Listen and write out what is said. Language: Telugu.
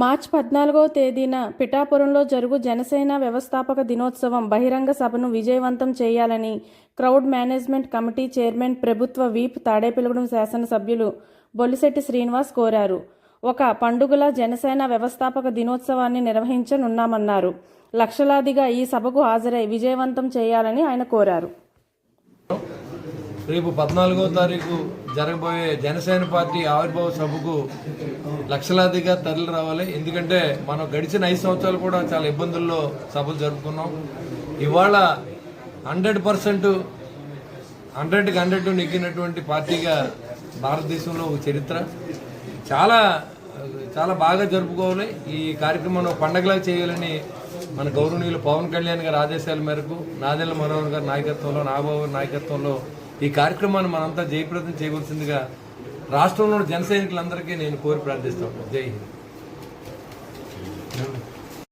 మార్చ్ పద్నాలుగో తేదీన పిఠాపురంలో జరుగు జనసేన వ్యవస్థాపక దినోత్సవం బహిరంగ సభను విజయవంతం చేయాలని క్రౌడ్ మేనేజ్మెంట్ కమిటీ చైర్మన్ ప్రభుత్వ వీప్ తాడేపల్లిగూడెం శాసనసభ్యులు బొల్లిశెట్టి శ్రీనివాస్ కోరారు. ఒక పండుగల జనసేన వ్యవస్థాపక దినోత్సవాన్ని నిర్వహించనున్నామన్నారు. లక్షలాదిగా ఈ సభకు హాజరై విజయవంతం చేయాలని ఆయన కోరారు. రేపు పద్నాలుగో తారీఖు జరగబోయే జనసేన పార్టీ ఆవిర్భావ సభకు లక్షలాదిగా తరలి రావాలి. ఎందుకంటే మనం గడిచిన ఐదు సంవత్సరాలు కూడా చాలా ఇబ్బందుల్లో సభలు జరుపుకున్నాం. ఇవాళ హండ్రెడ్ పర్సెంట్ హండ్రెడ్కి హండ్రెడ్ నెగ్గినటువంటి పార్టీగా భారతదేశంలో ఒక చరిత్ర. చాలా చాలా బాగా జరుపుకోవాలి. ఈ కార్యక్రమం పండగలా చేయాలని మన గౌరవనీయులు పవన్ కళ్యాణ్ గారి ఆదేశాల మేరకు నాదెల్ల మనోహర్ గారి నాయకత్వంలో నాగబాబు నాయకత్వంలో ఈ కార్యక్రమాన్ని మనంతా జయప్రదం చేయవలసిందిగా రాష్ట్రంలోని జన సైనికులందరికీ నేను కోరి ప్రార్థిస్తాను జై హింద్.